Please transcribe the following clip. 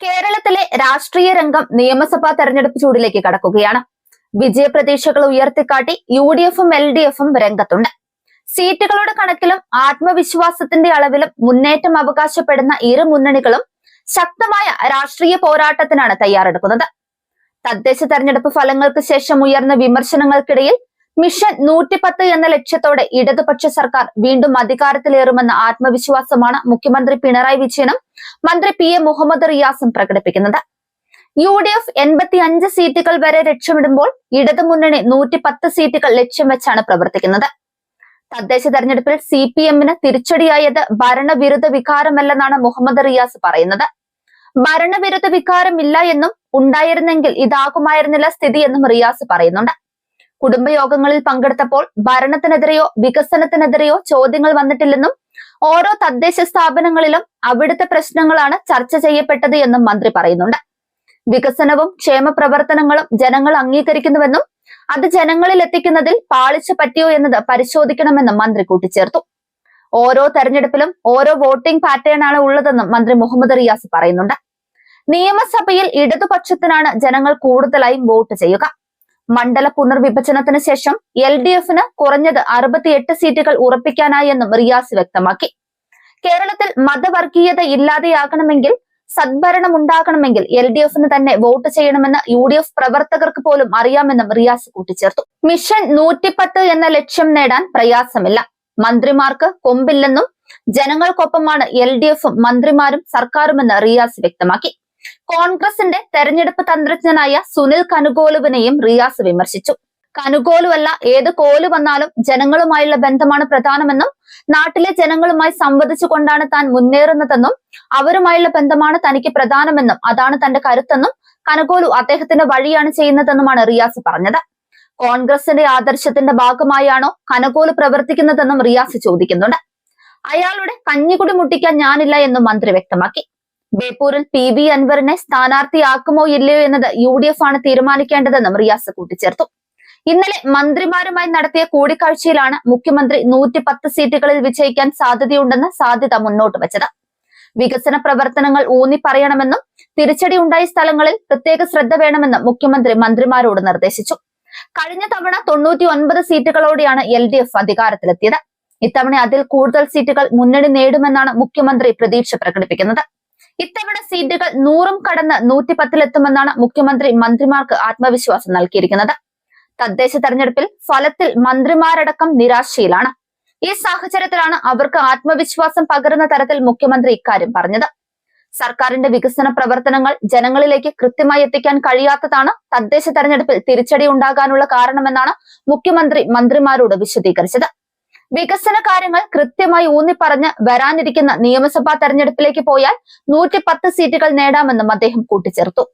കേരളത്തിലെ രാഷ്ട്രീയ രംഗം നിയമസഭാ തെരഞ്ഞെടുപ്പ് ചൂടിലേക്ക് കടക്കുകയാണ്. വിജയപ്രതീക്ഷകൾ ഉയർത്തിക്കാട്ടി യു ഡി എഫും എൽ ഡി എഫും രംഗത്തുണ്ട്. സീറ്റുകളുടെ കണക്കിലും ആത്മവിശ്വാസത്തിന്റെ അളവിലും മുന്നേറ്റം അവകാശപ്പെടുന്ന ഇരു മുന്നണികളും ശക്തമായ രാഷ്ട്രീയ പോരാട്ടത്തിനാണ് തയ്യാറെടുക്കുന്നത്. തദ്ദേശ തെരഞ്ഞെടുപ്പ് ഫലങ്ങൾക്ക് ശേഷം ഉയർന്ന വിമർശനങ്ങൾക്കിടയിൽ മിഷൻ നൂറ്റിപ്പത്ത് എന്ന ലക്ഷ്യത്തോടെ ഇടതുപക്ഷ സർക്കാർ വീണ്ടും അധികാരത്തിലേറുമെന്ന ആത്മവിശ്വാസമാണ് മുഖ്യമന്ത്രി പിണറായി വിജയനും മന്ത്രി പി എ മുഹമ്മദ് റിയാസും പ്രകടിപ്പിക്കുന്നത്. യു ഡി എഫ് എൺപത്തി അഞ്ച് സീറ്റുകൾ വരെ ലക്ഷ്യമിടുമ്പോൾ ഇടതുമുന്നണി നൂറ്റി പത്ത് സീറ്റുകൾ ലക്ഷ്യം വെച്ചാണ് പ്രവർത്തിക്കുന്നത്. തദ്ദേശ തെരഞ്ഞെടുപ്പിൽ സി പി എമ്മിന് തിരിച്ചടിയായത് ഭരണവിരുദ്ധ വികാരമല്ലെന്നാണ് മുഹമ്മദ് റിയാസ് പറയുന്നത്. ഭരണവിരുദ്ധ വികാരമില്ല എന്നും ഉണ്ടായിരുന്നെങ്കിൽ ഇതാകുമായിരുന്നില്ല സ്ഥിതി എന്നും റിയാസ് പറയുന്നുണ്ട്. കുടുംബയോഗങ്ങളിൽ പങ്കെടുത്തപ്പോൾ ഭരണത്തിനെതിരെയോ വികസനത്തിനെതിരെയോ ചോദ്യങ്ങൾ വന്നിട്ടില്ലെന്നും ഓരോ തദ്ദേശ സ്ഥാപനങ്ങളിലും അവിടുത്തെ പ്രശ്നങ്ങളാണ് ചർച്ച ചെയ്യപ്പെട്ടത് എന്നും മന്ത്രി പറയുന്നുണ്ട്. വികസനവും ക്ഷേമ പ്രവർത്തനങ്ങളും ജനങ്ങൾ അംഗീകരിക്കുന്നുവെന്നും അത് ജനങ്ങളിൽ എത്തിക്കുന്നതിൽ പാളിച്ച പറ്റിയോ എന്നത് പരിശോധിക്കണമെന്നും മന്ത്രി കൂട്ടിച്ചേർത്തു. ഓരോ തെരഞ്ഞെടുപ്പിലും ഓരോ വോട്ടിംഗ് പാറ്റേൺ ആണ് ഉള്ളതെന്നും മന്ത്രി മുഹമ്മദ് റിയാസ് പറയുന്നുണ്ട്. നിയമസഭയിൽ ഇടതുപക്ഷത്തിനാണ് ജനങ്ങൾ കൂടുതലായും വോട്ട് ചെയ്യുക. മണ്ഡല പുനർവിഭജനത്തിന് ശേഷം എൽ ഡി എഫിന് കുറഞ്ഞത് അറുപത്തിയെട്ട് സീറ്റുകൾ ഉറപ്പിക്കാനായി എന്നും റിയാസ് വ്യക്തമാക്കി. കേരളത്തിൽ മതവർഗീയത ഇല്ലാതെയാകണമെങ്കിൽ സദ്ഭരണം ഉണ്ടാകണമെങ്കിൽ എൽ ഡി എഫിന് തന്നെ വോട്ട് ചെയ്യണമെന്ന് യു ഡി എഫ് പ്രവർത്തകർക്ക് പോലും അറിയാമെന്നും റിയാസ് കൂട്ടിച്ചേർത്തു. മിഷൻ നൂറ്റിപ്പത്ത് എന്ന ലക്ഷ്യം നേടാൻ പ്രയാസമില്ല. മന്ത്രിമാർക്ക് കൊമ്പില്ലെന്നും ജനങ്ങൾക്കൊപ്പമാണ് എൽ ഡി എഫും മന്ത്രിമാരും സർക്കാരുമെന്ന് റിയാസ് വ്യക്തമാക്കി. കോൺഗ്രസിന്റെ തെരഞ്ഞെടുപ്പ് തന്ത്രജ്ഞനായ സുനിൽ കനുഗോലുവിനെയും റിയാസ് വിമർശിച്ചു. കനുഗോലുവല്ല ഏത് കോൽ വന്നാലും ജനങ്ങളുമായുള്ള ബന്ധമാണ് പ്രധാനമെന്നും നാട്ടിലെ ജനങ്ങളുമായി സംവദിച്ചുകൊണ്ടാണ് താൻ മുന്നേറുന്നതെന്നും അവരുമായുള്ള ബന്ധമാണ് തനിക്ക് പ്രധാനമെന്നും അതാണ് തന്റെ കരുത്തെന്നും കനുഗോലു അദ്ദേഹത്തിന്റെ വഴിയാണ് ചെയ്യുന്നതെന്നുമാണ് റിയാസ് പറഞ്ഞത്. കോൺഗ്രസിന്റെ ആദർശത്തിന്റെ ഭാഗമായാണോ കനകോൽ പ്രവർത്തിക്കുന്നതെന്നും റിയാസ് ചോദിക്കുന്നുണ്ട്. അയാളുടെ കഞ്ഞികുടി മുട്ടിക്കാൻ ഞാനില്ല എന്നും മന്ത്രി വ്യക്തമാക്കി. ബേപ്പൂരിൽ പി വി അൻവറിനെ സ്ഥാനാർത്ഥിയാക്കുമോ ഇല്ലയോ എന്നത് യു ഡി എഫ് ആണ് തീരുമാനിക്കേണ്ടതെന്നും റിയാസ് കൂട്ടിച്ചേർത്തു. ഇന്നലെ മന്ത്രിമാരുമായി നടത്തിയ കൂടിക്കാഴ്ചയിലാണ് മുഖ്യമന്ത്രി നൂറ്റി പത്ത് സീറ്റുകളിൽ വിജയിക്കാൻ സാധ്യതയുണ്ടെന്ന് സാധ്യത മുന്നോട്ട് വെച്ചത്. വികസന പ്രവർത്തനങ്ങൾ ഊന്നി പറയണമെന്നും തിരിച്ചടി ഉണ്ടായ സ്ഥലങ്ങളിൽ പ്രത്യേക ശ്രദ്ധ വേണമെന്നും മുഖ്യമന്ത്രി മന്ത്രിമാരോട് നിർദ്ദേശിച്ചു. കഴിഞ്ഞ തവണ തൊണ്ണൂറ്റി ഒൻപത് സീറ്റുകളോടെയാണ് എൽ ഡി എഫ് അധികാരത്തിലെത്തിയത്. ഇത്തവണ അതിൽ കൂടുതൽ സീറ്റുകൾ മുന്നണി നേടുമെന്നാണ് മുഖ്യമന്ത്രി പ്രതീക്ഷ പ്രകടിപ്പിക്കുന്നത്. ഇത്തവണ സീറ്റുകൾ നൂറും കടന്ന് നൂറ്റി പത്തിലെത്തുമെന്നാണ് മുഖ്യമന്ത്രി മന്ത്രിമാർക്ക് ആത്മവിശ്വാസം നൽകിയിരിക്കുന്നത്. തദ്ദേശ തെരഞ്ഞെടുപ്പിൽ ഫലത്തിൽ മന്ത്രിമാരടക്കം നിരാശയിലാണ്. ഈ സാഹചര്യത്തിലാണ് അവർക്ക് ആത്മവിശ്വാസം പകരുന്ന തരത്തിൽ മുഖ്യമന്ത്രി ഇക്കാര്യം പറഞ്ഞത്. സർക്കാരിന്റെ വികസന പ്രവർത്തനങ്ങൾ ജനങ്ങളിലേക്ക് കൃത്യമായി എത്തിക്കാൻ കഴിയാത്തതാണ് തദ്ദേശ തെരഞ്ഞെടുപ്പിൽ തിരിച്ചടി ഉണ്ടാകാനുള്ള കാരണമെന്നാണ് മുഖ്യമന്ത്രി മന്ത്രിമാരോട് വിശദീകരിച്ചത്. വികസന കാര്യങ്ങൾ കൃത്യമായി ഊന്നിപ്പറഞ്ഞ് വരാനിരിക്കുന്ന നിയമസഭാ തെരഞ്ഞെടുപ്പിലേക്ക് പോയാൽ നൂറ്റി സീറ്റുകൾ നേടാമെന്നും അദ്ദേഹം കൂട്ടിച്ചേർത്തു.